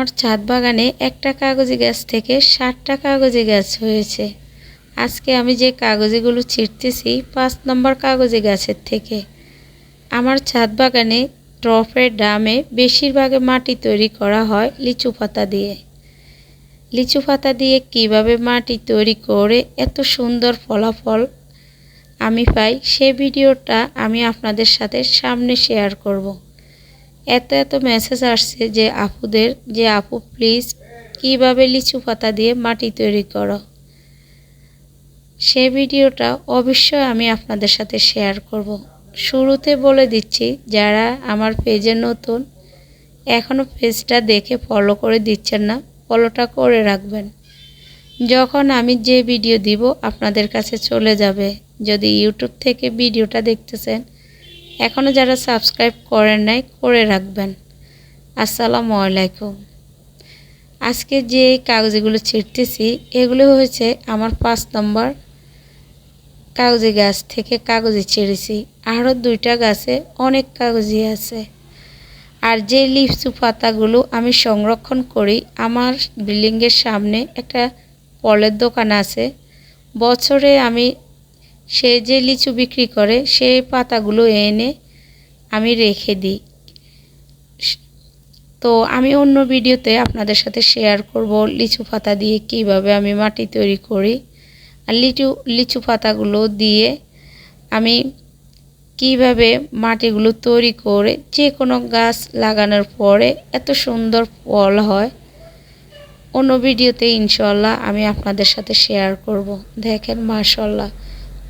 আমার ছাদ বাগানে একটা কাগজি গাছ থেকে ষাটটা কাগজি গাছ হয়েছে। আজকে আমি যে কাগজিগুলো ছিঁড়তেছি পাঁচ নম্বর কাগজি গাছের থেকে। আমার ছাদ বাগানে ট্রফের ডামে বেশিরভাগে মাটি তৈরি করা হয় লিচু পাতা দিয়ে। লিচু পাতা দিয়ে কীভাবে মাটি তৈরি করে এত সুন্দর ফলাফল আমি পাই, সে ভিডিওটা আমি আপনাদের সাথে সামনে শেয়ার করব। এত এত মেসেজ আসছে যে আপুদের, যে আপু প্লিজ কীভাবে লিচু পাতা দিয়ে মাটি তৈরি করো? সে ভিডিওটা অবশ্যই আমি আপনাদের সাথে শেয়ার করব। শুরুতে বলে দিচ্ছি, যারা আমার পেজে নতুন এখনও পেজটা দেখে ফলো করে দিচ্ছেন না ফলোটা করে রাখবেন। যখন আমি যে ভিডিও দিব, আপনাদের কাছে চলে যাবে। যদি ইউটিউব থেকে ভিডিওটা দেখতেছেন এখনও যারা সাবস্ক্রাইব করেন নাই, করে রাখবেন। আসসালামু আলাইকুম। আজকে যে কাগজগুলো ছিঁড়তেছি এগুলো হয়েছে আমার পাঁচ নম্বর কাগজি গাছ থেকে কাগজি ছেড়েছি। আরও দুইটা গাছে অনেক কাগজি আছে। আর যে লিচু পাতাগুলো আমি সংরক্ষণ করি, আমার বিল্ডিংয়ের সামনে একটা ফলের দোকান আছে। বছরে আমি সে যে লিচু বিক্রি করে সেই পাতাগুলো এনে আমি রেখে দিই। তো আমি অন্য ভিডিওতে আপনাদের সাথে শেয়ার করব লিচু পাতা দিয়ে কীভাবে আমি মাটি তৈরি করি আর লিচু লিচু পাতাগুলো দিয়ে আমি কীভাবে মাটিগুলো তৈরি করে যে কোনো গাছ লাগানোর পরে এত সুন্দর ফল হয়, অন্য ভিডিওতে ইনশাল্লাহ আমি আপনাদের সাথে শেয়ার করব। দেখেন মাশাল্লাহ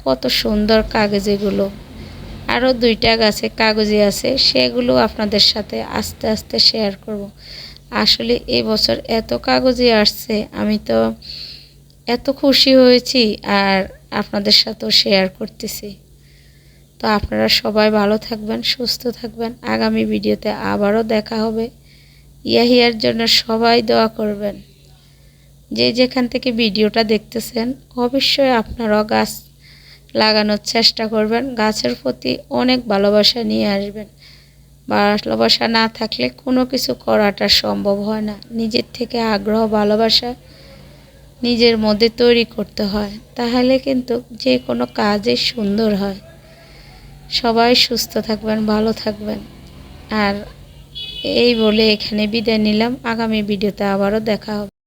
কত সুন্দর কাগজেগুলো। আরও দুইটা গাছে কাগজি আছে, সেগুলো আপনাদের সাথে আস্তে আস্তে শেয়ার করব। আসলে এই বছর এত কাগজি আসছে, আমি তো এত খুশি হয়েছি আর আপনাদের সাথেও শেয়ার করতেছি। তো আপনারা সবাই ভালো থাকবেন, সুস্থ থাকবেন। আগামী ভিডিওতে আবারও দেখা হবে। ইয়াহিয়ার জন্য সবাই দোয়া করবেন। যে যেখান থেকে ভিডিওটা দেখতেছেন, অবশ্যই আপনারাও গাছ লাগানোর চেষ্টা করবেন। গাছের প্রতি অনেক ভালোবাসা নিয়ে আসবেন। ভালোবাসা না থাকলে কোনো কিছু করাটা সম্ভব হয় না। নিজের থেকে আগ্রহ, ভালোবাসা নিজের মধ্যে তৈরি করতে হয়। তাহলে কিন্তু যে কোনো কাজই সুন্দর হয়। সবাই সুস্থ থাকবেন, ভালো থাকবেন। আর এই বলে এখানে বিদায় নিলাম। আগামী ভিডিওতে আবারও দেখা হবে।